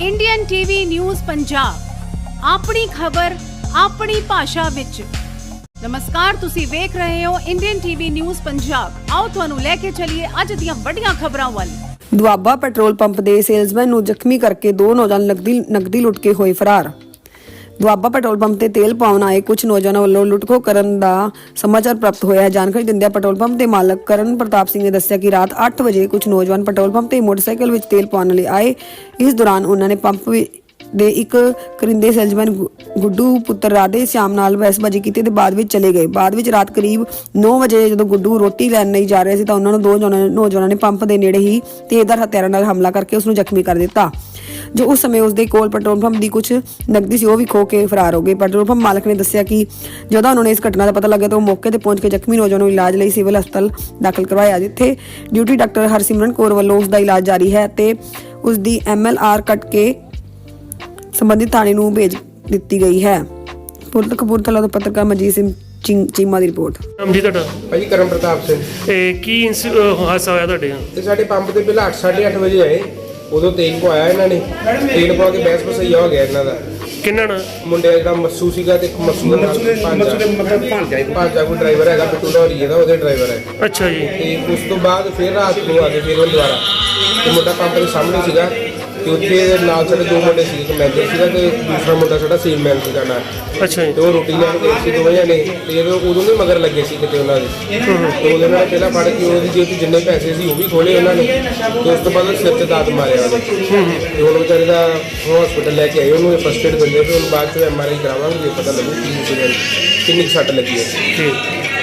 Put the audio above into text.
Indian TV news Punjab ਆਪਣੀ ਖਬਰ, ਆਪਣੀ ਭਾਸ਼ਾ ਵਿੱਚ। ਨਮਸਕਾਰ, ਤੁਸੀਂ ਵੇਖ ਰਹੇ ਹੋ ਇੰਡੀਅਨ ਟੀਵੀ ਨਿਊਜ਼ ਪੰਜਾਬ ਆਓ ਤੁਹਾਨੂੰ ਲੈ ਕੇ ਚੱਲੀਏ ਅੱਜ ਦੀਆਂ ਵੱਡੀਆਂ ਖਬਰਾਂ ਵੱਲ। ਦੁਆਬਾ ਪੈਟਰੋਲ ਪੰਪ ਦੇ ਸੇਲਜ਼ਮੈਨ ਨੂੰ ਜ਼ਖਮੀ ਕਰਕੇ ਦੋ ਨੌਜਵਾਨ ਨਕਦੀ ਨਕਦੀ ਲੁੱਟ ਕੇ ਹੋਏ ਫਰਾਰ। ਦੁਆਬਾ ਪੈਟਰੋਲ ਪੰਪ ਤੇ ਤੇਲ ਪਾਉਣ ਆਏ ਕੁਝ ਨੌਜਵਾਨਾਂ ਵੱਲੋਂ ਲੁੱਟਖੋ ਕਰਨ ਦਾ ਸਮਾਚਾਰ ਪ੍ਰਾਪਤ ਹੋਇਆ। ਹੈ ਜਾਣਕਾਰੀ ਦਿੰਦਿਆਂ ਪੈਟਰੋਲ ਪੰਪ ਦੇ ਮਾਲਕ ਕਰਨ ਪ੍ਰਤਾਪ ਸਿੰਘ ਨੇ ਦੱਸਿਆ ਕਿ ਰਾਤ 8 ਵਜੇ ਕੁਝ ਨੌਜਵਾਨ ਪੈਟਰੋਲ ਪੰਪ ਤੇ ਮੋਟਰਸਾਈਕਲ ਵਿੱਚ ਤੇਲ ਪਾਉਣ ਲਈ ਆਏ। ਇਸ ਦੌਰਾਨ ਉਹਨਾਂ ਨੇ ਪੰਪ ਵਿ- ਦੇ ਇੱਕ ਕਰਿੰਦੇ ਸੇਲਜ਼ਮੈਨ ਗੁ- ਗੁੱਡੂ ਪੁੱਤਰ ਰਾਧੇ ਸ਼ਾਮ ਨਾਲ ਬਹਿਸਬਾਜ਼ੀ ਕੀਤੀ ਤੇ ਬਾਅਦ ਵਿੱਚ ਚਲੇ ਗਏ। ਬਾਅਦ ਵਿੱਚ ਰਾਤ ਕਰੀਬ 9 ਵਜੇ ਜਦੋਂ ਗੁੱਡੂ ਰੋਟੀ ਲੈਣ ਲਈ ਜਾ ਰਿਹਾ ਸੀ ਤਾਂ ਉਹਨਾਂ ਨੂੰ ਦੋ ਨੌਜਵਾਨਾਂ ਨੇ ਪੰਪ ਦੇ ਨੇੜੇ ਹੀ ਤੇਜ਼ਦਾਰ ਹਥਿਆਰਾਂ ਨਾਲ ਹਮਲਾ ਕਰਕੇ ਉਸ ਨੂੰ ਜ਼ਖਮੀ ਕਰ ਦਿੱਤਾ। ਜੋ ਉਸ ਸਮੇਂ ਉਸ ਦੇ ਕੋਲ ਪੈਟਰੋਲ ਪੰਪ ਦੀ ਕੁਝ ਨਕਦੀ ਸੀ ਉਹ ਵੀ ਖੋ ਕੇ ਫਰਾਰ ਹੋ ਗਏ। ਪੈਟਰੋਲ ਪੰਪ ਮਾਲਕ ਨੇ ਦੱਸਿਆ ਕਿ ਜਦੋਂ ਉਹਨਾਂ ਨੇ ਇਸ ਘਟਨਾ ਦਾ ਪਤਾ ਲੱਗਿਆ ਤਾਂ ਉਹ ਮੌਕੇ ਤੇ ਪਹੁੰਚ ਕੇ ਜ਼ਖਮੀ ਨੌਜਵਾਨ ਨੂੰ ਇਲਾਜ ਲਈ ਸਿਵਲ ਹਸਪਤਾਲ ਦਾਖਲ ਕਰਵਾਇਆ ਜਿੱਥੇ ਡਿਊਟੀ ਡਾਕਟਰ ਹਰਸਿਮਰਨ ਕੌਰ ਵੱਲੋਂ ਉਸ ਦਾ ਇਲਾਜ ਜਾਰੀ ਹੈ ਤੇ ਉਸ ਦੀ ਐਮਐਲਆਰ ਕੱਟ ਕੇ ਸੰਬੰਧਿਤ ਥਾਣੇ ਨੂੰ ਭੇਜ ਦਿੱਤੀ ਗਈ ਹੈ। ਪੁਲਿਸ ਕਪੂਰਥਲਾ ਤੋਂ ਪੱਤਰਕਾਰ ਮਜੀਦ ਸਿੰਘ ਚਿੰ- ਚੀਮਾ ਦੀ ਰਿਪੋਰਟ। ਨਾਮ ਜੀ ਤੁਹਾਡਾ? ਭਾਜੀ ਕਰਮ ਪ੍ਰਤਾਪ ਸਿੰਘ। ਇਹ ਕੀ ਇੰਸ- ਅਹ ਹਾਦਸਾ ਹੋਇਆ ਤੁਹਾਡੇ ਨਾਲ? ਤੇ ਸਾਡੇ ਪੰਪ ਤੇ ਪਹਿਲਾਂ 8:30 ਵਜੇ ਆਏ। ਉਦੋਂ ਤੇਲ ਪਵਾਇਆ ਇਹਨਾਂ ਨੇ। ਤੇਲ ਪਵਾ ਕੇ ਬਹਿਸ ਬਸਈਆ ਹੋ ਗਿਆ ਇਹਨਾਂ ਦਾ। ਕਿੰਨਾ ਨਾ? ਮੁੰਡੇ ਦਾ ਜਿਹੜਾ ਮੱਸੂ ਸੀਗਾ ਤੇ ਇੱਕ ਮੱਸੂ ਦਾ ਨਾਲ ਭਾਂਜਾ। ਭਾਂਜਾ ਕੋਈ ਡਰਾਈਵਰ ਹੈਗਾ ਬਿੱਟੂ ਡੋਰੀ ਇਹਦਾ ਉਹਦੇ ਡਰਾਈਵਰ ਹੈ। ਅੱਛਾ ਜੀ। ਤੇ ਉਸ ਤੋਂ ਬਾਅਦ ਫਿਰ ਰਾਤ ਨੂੰ ਆ ਗਏ ਫਿਰ ਉਹ ਦੁਬਾਰਾ। ਤੇ ਮੁੰਡਾ ਪੰਪ ਦੇ ਸਾਹਮਣੇ ਸੀਗਾ। ਤੇ ਉੱਥੇ ਨਾਲ ਸਾਡੇ ਦੋ ਮੁੰਡੇ ਸੀ ਇੱਕ ਮੈਨੇਜਰ ਸੀਗਾ ਤੇ ਦੂਸਰਾ ਮੁੰਡਾ ਸਾਡਾ ਸੇਲਮੈਨ ਸੀਗਾ ਨਾਲ। ਅੱਛਾ ਜੀ। ਤੇ ਉਹ ਰੋਟੀ ਲੈਣ ਗਏ ਸੀ ਦੋਵੇਂ ਜਣੇ ਤੇ ਜਦੋਂ ਉਦੋਂ ਦੇ ਮਗਰ ਲੱਗੇ ਸੀ ਕਿਤੇ ਉਹਨਾਂ ਦੇ। ਤੇ ਉਹਦੇ ਨਾਲ ਪਹਿਲਾਂ ਫੜ ਕੇ ਉਹਦੀ ਜੇਬ 'ਚ ਜਿੰਨੇ ਪੈਸੇ ਸੀ ਉਹ ਵੀ ਖੋਲੇ ਉਹਨਾਂ ਨੇ ਤੇ ਉਸ ਤੋਂ ਬਾਅਦ ਸਿਰ 'ਚ ਦਾਤ ਮਾਰਿਆ ਉਹਨੇ ਤੇ ਹੁਣ ਵਿਚਾਰੇ ਦਾ ਹਸਪੀਟਲ ਲੈ ਕੇ ਆਏ ਉਹਨੂੰ ਫਸਟ ਏਡ ਦਿੰਦੇ ਤੇ ਹੁਣ ਬਾਅਦ 'ਚ ਐਮ ਆਰ ਆਈ ਕਰਾਵਾਂਗੇ ਜੇ ਪਤਾ ਲੱਗੂ ਕੀ ਕਿੰਨੀ ਸੱਟ ਲੱਗੀ ਹੈ। ਠੀਕ